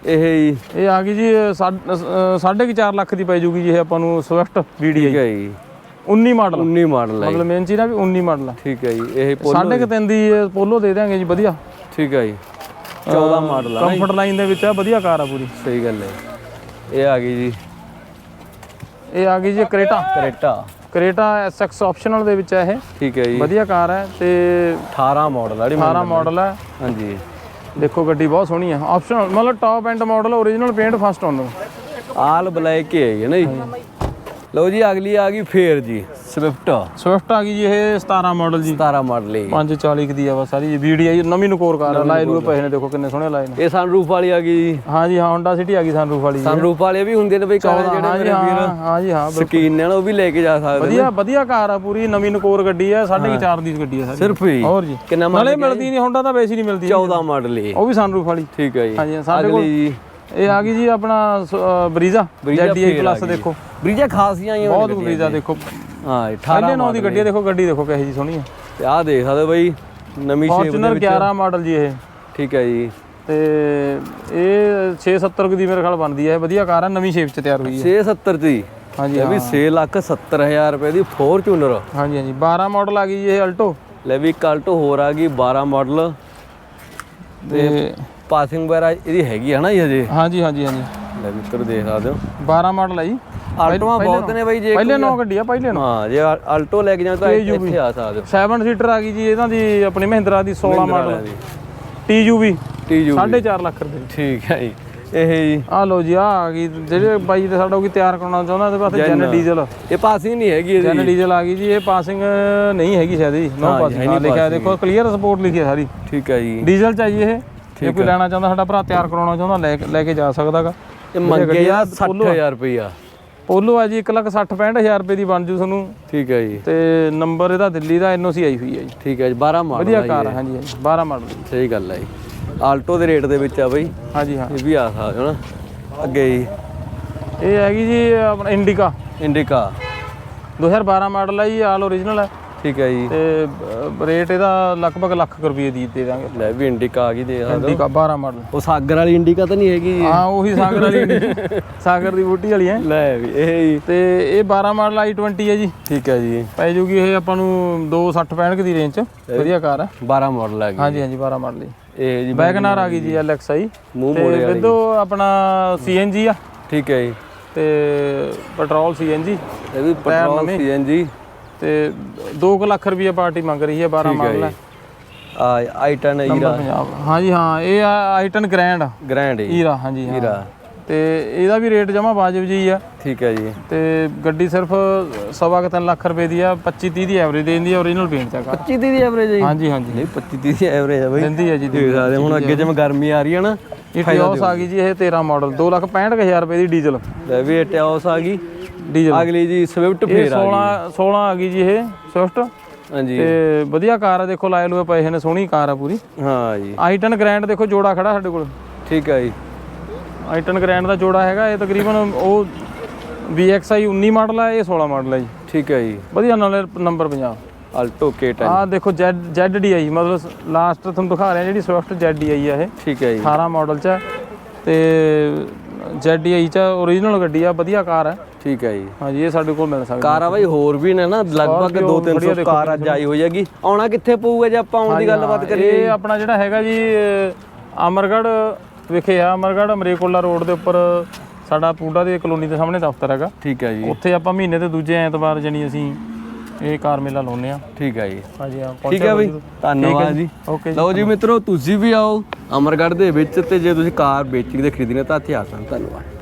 ਇਹ ਜੀ। ਇਹ ਆ ਗਈ ਜੀ ਅਹ, ਸਾਢ- ਅਹ, ਸਾਢੇ ਕੁ ਚਾਰ ਲੱਖ ਦੀ ਪੈ ਜੂਗੀ ਜੀ ਇਹ ਆਪਾਂ ਨੂੰ ਸਵਿਫਟ ਵੀਡੀਆਈ ਠੀਕ ਹੈ ਜੀ। 19 ਮਾਡਲ 19 ਮਾਡਲ ਹੈ। ਮਤਲਬ ਮੇਨ ਚੀਜ਼ ਆ ਵੀ 19 ਮਾਡਲ ਆ। ਠੀਕ ਹੈ ਜੀ। ਇਹ ਪੋਲੋ ਸਾਢੇ ਕੁ ਤਿੰਨ ਦੀ ਇਹ ਪੋਲੋ ਦੇ ਦਿਆਂਗੇ ਜੀ ਵਧੀਆ। ਠੀਕ ਹੈ ਜੀ। 14 ਮਾਡਲ ਆ ਕੰਫਰਟ ਲਾਈਨ ਦੇ ਵਿੱਚ ਆ ਵਧੀਆ ਕਾਰ ਆ ਪੂਰੀ। ਸਹੀ ਗੱਲ ਹੈ। ਇਹ ਆ ਗਈ ਜੀ। ਇਹ ਆ ਗਈ ਜੀ Creta. Creta. Creta SX optional ਦੇ ਵਿੱਚ ਆ ਇਹ। ਠੀਕ ਹੈ ਜੀ। ਵਧੀਆ ਕਾਰ ਹੈ ਤੇ 18 ਮਾਡਲ ਜਿਹੜੀ 18 ਮਾਡਲ ਹੈ ਹਾਂਜੀ। ਦੇਖੋ ਗੱਡੀ ਬਹੁਤ ਸੋਹਣੀ ਆ। ਆਪਸ਼ਨਲ ਮਤਲਬ top end model original paint first owner all black ਹੀ ਹੈ ਨਾ ਜੀ। ਲਓ ਜੀ ਅਗਲੀ ਆ ਗਈ ਫੇਰ ਜੀ ਸਵਿਫਟ ਸਵਿਫਟ ਆ ਗਈ ਜੀ ਇਹ 17 ਮਾਡਲ ਜੀ। 17 ਮਾਡਲ ਹੀ 540 ਦੀ ਆ ਵਾ ਸਾਰੀ ਜੀ ਵੀਡੀਆਈ ਨਵੀਂ ਨਕੋਰ ਕਾਰ ਆ ਲਾਏ ਲੂਏ ਪਏ ਨੇ ਦੇਖੋ ਕਿੰਨੇ ਸੋਹਣੇ ਲਾਏ ਨੇ। ਇਹ ਸਨਰੂਫ ਵਾਲੀ ਆ ਗਈ। ਜੀ ਹਾਂ ਜੀ ਹਾਂ Honda City ਆ ਗਈ ਸਨਰੂਫ ਵਾਲੀ ਜੀ। ਸਨਰੂਫ ਵਾਲੇ ਵੀ ਹੁੰਦੇ ਨੇ ਬਈ ਕਾਰ ਜਿਹੜੇ ਹਾਂ ਜੀ ਮੇਰੇ ਹਾਂ ਵੀਰ। ਹਾਂ ਜੀ ਹਾਂ। ਸਕੀਨ ਨੇ ਉਹ ਵੀ ਲੈ ਕੇ ਜਾ ਸਕਦੇ ਵਧੀਆ ਵਧੀਆ ਕਾਰ ਆ ਪੂਰੀ ਨਵੀਂ ਨਕੋਰ ਗੱਡੀ ਆ 4.5 ਦੀ ਗੱਡੀ ਆ ਸਾਰੀ। ਸਿਰਫ ਹੀ? ਹੋਰ ਜੀ। ਕਿੰਨਾ ਨਾਲੇ ਮਿਲਦੀ ਨਹੀਂ Honda ਤਾਂ ਵੈਸੇ ਹੀ ਨਹੀਂ ਮਿਲਦੀ। 14 ਮਾਡਲ ਹੀ ਉਹ ਵੀ ਸਨਰੂਫ ਵਾਲੀ। ਠੀਕ ਹੈ ਜੀ। ਹਾਂਜੀ ਸਾਡੇ ਕੋਲ ਜੀ। ਇਹ ਆ ਗਈ ਜੀ ਆਪਣਾ ਬਰੀਜ਼ਾ ZDI ਪਲੱਸ ਦੇਖੋ। ਬ੍ਰਿਜਾ ਖਾਸੀਆਂ ਹੀ ਬਹੁਤ ਬਰੀਜ਼ਾ ਦੇਖੋ। ਹਾਂ 18 ਪਹਿਲੇ ਨੌ ਦੀ ਗੱਡੀ ਦੇਖੋ ਗੱਡੀ ਦੇਖੋ ਕਿਹੋ ਜੀ ਸੋਹਣੀ ਆ। ਤੇ ਆਹ ਦੇਖ ਸਕਦੇ ਹੋ ਬਈ ਨਵੀਂ ਸ਼ੇਪ ਫੋਰਚੂਨਰ 11 ਮਾਡਲ ਜੀ ਇਹ। ਠੀਕ ਹੈ ਜੀ। ਤੇ ਇਹ 670 ਦੀ ਮੇਰੇ ਖਿਆਲ ਬਣਦੀ ਹੈ ਵਧੀਆ ਕਾਰ ਹੈ ਨਵੀਂ ਸ਼ੇਪ ਚ ਤਿਆਰ ਹੋਈ ਹੈ 670 ਦੀ। ਹਾਂਜੀ ਇਹ ਵੀ 6 ਲੱਖ 70 ਹਜ਼ਾਰ ਰੁਪਏ ਦੀ ਫੋਰਚੂਨਰ ਹਾਂਜੀ ਹਾਂਜੀ। 12 ਮਾਡਲ ਆ ਗਈ ਜੀ ਇਹ ਅਲਟੋ ਲੈ ਵੀ ਕਲਟ ਹੋਰ ਆ ਗਈ 12 ਮਾਡਲ। ਤੇ ਪਾਸਿੰਗ ਵਗੈਰਾ ਇਹਦੀ ਹੈਗੀ ਹੈ ਨਾ ਜੀ ਹਜੇ? ਹਾਂਜੀ ਹਾਂਜੀ ਹਾਂਜੀ। ਲੈ ਵੀ ਉੱਤਰ ਦੇਖ ਸਕਦੇ ਹੋ। 12 ਮਾਡਲ ਹੈ ਜੀ। ਆਲਟੋਆਂ ਬਹੁਤ ਨੇ ਬਾਈ ਜੇ ਪਹਿਲੇ ਨੌ ਗੱਡੀ ਆ ਪਹਿਲੇ ਨੌ। ਹਾਂ ਜੇ ਆਲਟੋ ਲੈ ਕੇ ਜਾਓ ਤਾਂ ਇੱਥੇ ਆ ਸਕਦੇ ਹੋ। 7 ਸੀਟਰ ਆ ਗਈ ਜੀ ਇਹਨਾਂ ਦੀ ਆਪਣੀ ਮਹਿੰਦਰਾ ਦੀ 16 ਮਾਡਲ TUV ਟੀਯੂ 4.5 ਲੱਖ ਰੁਪਏ। ਠੀਕ ਹੈ ਜੀ। ਇਹ ਜੀ। ਆ ਲੋ ਜੀ ਆ ਆ ਗਈ। ਜਿਹੜੇ ਬਾਈ ਤੇ ਸਾਡਾ ਉਹ ਕੀ ਤਿਆਰ ਕਰਾਉਣਾ ਚਾਹੁੰਦਾ ਉਹਦੇ ਵਾਸਤੇ ਜਨ ਡੀਜ਼ਲ। ਇਹ ਪਾਸਿੰਗ ਨਹੀਂ ਹੈਗੀ ਇਹਦੀ। ਜਨ ਡੀਜ਼ਲ ਆ ਗਈ ਜੀ ਇਹ ਪਾਸਿੰਗ ਨਹੀਂ ਹੈਗੀ ਸ਼ਾਇਦ ਜੀ। ਨੋ ਪਾਸਿੰਗ ਲਿਖਿਆ ਦੇਖੋ ਕਲੀਅਰ ਸਪੋਰਟ ਲਿਖੀ ਹੈ ਸਾਰੀ। ਠੀਕ ਹੈ ਜੀ। ਡੀਜ਼ਲ ਚਾਹੀਏ ਇਹ। ਜੇ ਕੋਈ ਲੈਣਾ ਚਾਹੁੰਦਾ ਸਾਡਾ ਭਰਾ ਤਿਆਰ ਕਰਾਉਣਾ ਚਾਹੁੰਦਾ ਲੈ ਕੇ- ਲੈ ਕੇ ਜਾ ਸਕਦਾਗਾ। ਇਹ ਮੰਗੇ ਆ। 60000 ਰੁਪਇਆ ਪੋਲੋ ਆ ਜੀ 165000 ਰੁਪਏ ਦੀ ਬਣ ਜੂ ਤੁਹਾਨੂੰ। ਠੀਕ ਹੈ ਜੀ। ਤੇ ਨੰਬਰ ਇਹਦਾ ਦਿੱਲੀ ਦਾ ਐਨਓਸੀ ਆਈ ਹੋਈ ਹੈ ਜੀ। ਠੀਕ ਹੈ ਜੀ 12 ਮਾਡਲ ਵਧੀਆ ਕਾਰ ਹੈ ਹਾਂਜੀ ਹਾਂਜੀ 12 ਮਾਡਲ। ਸਹੀ ਗੱਲ ਹੈ ਜੀ। ਆਲਟੋ ਦੇ ਰੇਟ ਦੇ ਵਿੱਚ ਆ ਬਈ। ਹਾਂਜੀ ਹਾਂ। ਇਹ ਵੀ ਆ ਸਕਦੇ ਹੋ ਨਾ ਅੱਗੇ ਜੀ। ਇਹ ਹੈਗੀ ਜੀ ਆਪਣਾ ਇੰਡੀਕਾ। ਇੰਡੀਕਾ। 2012 ਮਾਡਲ ਹੈ ਜੀ ਆਲ ਓਰੀਜਨਲ ਹੈ ਠੀਕ ਹੈ ਜੀ। ਤੇ ਰੇਟ ਇਹਦਾ ਲਗਭਗ ਲੱਖ ਕੁ ਰੁਪਏ ਦੀ ਦੇ ਦਾਂਗੇ। ਲੈ ਵੀ ਇੰਡੀਕਾ ਆ ਗਈ ਦੇ ਸਕਦੇ ਹੋ। Indica 12 model. ਉਹ ਸਾਗਰ ਵਾਲੀ ਇੰਡੀਕਾ ਤਾਂ ਨਹੀਂ ਹੈਗੀ। ਜੀ? ਹਾਂ ਉਹੀ ਸਾਗਰ ਵਾਲੀ ਇੰਡੀ- ਸਾਗਰ ਦੀ ਬੂਟੀ ਵਾਲੀ ਹੈ। ਲੈ ਵੀ ਇਹ ਜੀ ਤੇ ਇਹ 12 ਮਾਡਲ i20 ਹੈ ਜੀ। ਠੀਕ ਹੈ ਜੀ। ਪੈ ਜੂਗੀ ਇਹ ਆਪਾਂ ਨੂੰ 260 65 ਦੀ ਰੇਂਜ ਚ। ਵਧੀਆ ਕਾਰ ਹੈ। 12 ਮਾਡਲ ਆ ਗਈ। ਹਾਂਜੀ ਹਾਂਜੀ 12 ਮਾਡਲ ਜੀ ਇਹ ਜੀ ਵੈਗਨਾਰ ਆ ਗਈ ਜੀ LXI ਮੂੰਹ ਤੇ ਮੋੜੇ ਵਾਲੀ। ਵਿਦੋ ਆਪਣਾ CNG ਆ। ਠੀਕ ਹੈ ਜੀ। ਤੇ ਪੈਟਰੋਲ CNG ਇਹ ਵੀ ਪੈਟਰੋਲ ਸੀਐਨਜੀ ਤੇ 2 ਲੱਖ ਰੁਪਏ ਪਾਰਟੀ ਮੰਗ ਰਹੀ ਹੈ 12 ਮਾਡਲ ਹੈ ਆ i10 ਹੀਰਾ। ਪੰਜਾਬ। ਹਾਂਜੀ ਹਾਂ ਇਹ ਆ i10 ਗ੍ਰੈਂਡ। ਗ੍ਰੈਂਡ ਹੀਰਾ ਹਾਂਜੀ ਹਾਂ। ਹੀਰਾ। ਤੇ ਇਹਦਾ ਵੀ ਰੇਟ ਜਮਾ ਵਾਜਬ ਜੀ ਆ। ਠੀਕ ਹੈ ਜੀ। ਤੇ ਗੱਡੀ ਸਿਰਫ ਸਵਾ ਕੁ ਤਿੰਨ ਲੱਖ ਰੁਪਏ ਦੀ ਆ 25 30 ਦੀ ਐਵਰੇਜ ਦਿੰਦੀ ਆ ਓਰੀਜਨਲ ਪੇਂਟ ਤੱਕ 25 ਦੀ ਐਵਰੇਜ ਹੈ ਜੀ? ਹਾਂਜੀ ਹਾਂਜੀ। ਨਹੀਂ 25 30 ਦੀ ਐਵਰੇਜ ਹੈ ਬਈ। ਦਿੰਦੀ ਆ ਜੀ ਦੇਖ ਸਕਦੇ ਹੁਣ ਅੱਗੇ ਜਿਵੇਂ ਗਰਮੀ ਆ ਰਹੀ ਹੈ ਨਾ ਇਟਿਓਸ ਆ ਗਈ ਜੀ ਇਹ 13 ਮਾਡਲ 2 ਲੱਖ 65000 ਰੁਪਏ ਦੀ ਡੀਜ਼ਲ। ਲੈ ਵੀ ਇਹ ਟਿਓਸ ਆ ਗਈ। ਡੀਜ਼ਲ। ਅਗਲੀ ਜੀ ਸਵਿਫਟ ਫੇਰ ਆ 16 16 ਆ ਗਈ ਜੀ ਇਹ ਸਵਿਫਟ ਗਈ ਹਾਂਜੀ। ਤੇ ਵਧੀਆ ਕਾਰ ਆ ਦੇਖੋ ਲਾਏ ਲੂਏ ਪਏ ਨੇ ਸੋਹਣੀ ਕਾਰ ਆ ਪੂਰੀ। ਹਾਂ ਜੀ। ਆਈਟਨ ਗ੍ਰੈਂਡ ਦੇਖੋ ਜੋੜਾ ਖੜਾ ਸਾਡੇ ਕੋਲ। ਠੀਕ ਹੈ ਜੀ। ਆਈਟਨ ਗ੍ਰੈਂਡ ਦਾ ਜੋੜਾ ਹੈਗਾ ਇਹ ਤਕਰੀਬਨ ਉਹ VXI 19 ਮਾਡਲ ਆ ਇਹ 16 ਮਾਡਲ ਹੈ ਜੀ। ਠੀਕ ਹੈ ਜੀ। ਵਧੀਆ ਨਾਲੇ ਨੰਬਰ 50 ਆਲਟੋ K10 ਆਹ ਦੇਖੋ Z ZDI ਮਤਲਬ ਲਾਸਟ ਤੁਹਾਨੂੰ ਦਿਖਾ ਰਿਹਾ ਜਿਹੜੀ ਸਵਿਫਟ ZDI ਆ ਇਹ। ਠੀਕ ਹੈ ਜੀ। 18 ਮਾਡਲ ਚ ਆ ਤੇ ZDI ਚ ਓਰੀਜਨਲ ਗੱਡੀ ਆ ਵਧੀਆ ਕਾਰ ਹੈ ਠੀਕ ਹੈ ਜੀ। ਹਾਂਜੀ ਇਹ ਸਾਡੇ ਕੋਲ ਮਿਲ ਸਕਦੀ ਕਾਰਾਂ ਬਾਈ ਹੋਰ ਵੀ ਨੇ ਨਾ ਲਗਭਗ 2-300 ਕਾਰ ਅੱਜ ਆਈ ਹੋਈ ਹੈਗੀ। ਆਉਣਾ ਕਿੱਥੇ ਪਊਗਾ ਜੇ ਆਪਾਂ ਆਉਣ ਦੀ ਗੱਲਬਾਤ ਕਰੀਏ ਇਹ ਆਪਣਾ ਜਿਹੜਾ ਹੈਗਾ ਜੀ ਅਮਰਗੜ ਵਿਖੇ ਆ ਅਮਰਗੜ ਅਮਰੀਕੋਲਾ ਰੋਡ ਦੇ ਉੱਪਰ ਸਾਡਾ ਪੂਡਾ ਦੇ ਕਲੋਨੀ ਦੇ ਸਾਹਮਣੇ ਦਫ਼ਤਰ ਹੈਗਾ। ਠੀਕ ਹੈ ਜੀ। ਉੱਥੇ ਆਪਾਂ ਮਹੀਨੇ ਦੇ ਦੂਜੇ ਐਤਵਾਰ ਜਣੀ ਅਸੀਂ ਇਹ ਕਾਰ ਮੇਲਾ ਲਾਉਂਦੇ ਆ ਠੀਕ ਹੈ ਜੀ। ਹਾਂਜੀ ਹਾਂ ਠੀਕ ਹੈ ਬਈ। ਧੰਨਵਾਦ ਜੀ। ਓਕੇ ਲਓ ਜੀ ਮਿੱਤਰੋ ਤੁਸੀਂ ਵੀ ਆਓ ਅਮਰਗੜ੍ਹ ਦੇ ਵਿੱਚ ਤੇ ਜੇ ਤੁਸੀਂ ਕਾਰ ਵੇਚਣੀ ਤੇ ਖਰੀਦਣੀ ਤਾਂ ਇੱਥੇ ਆ ਸਕਦੇ। ਧੰਨਵਾਦ।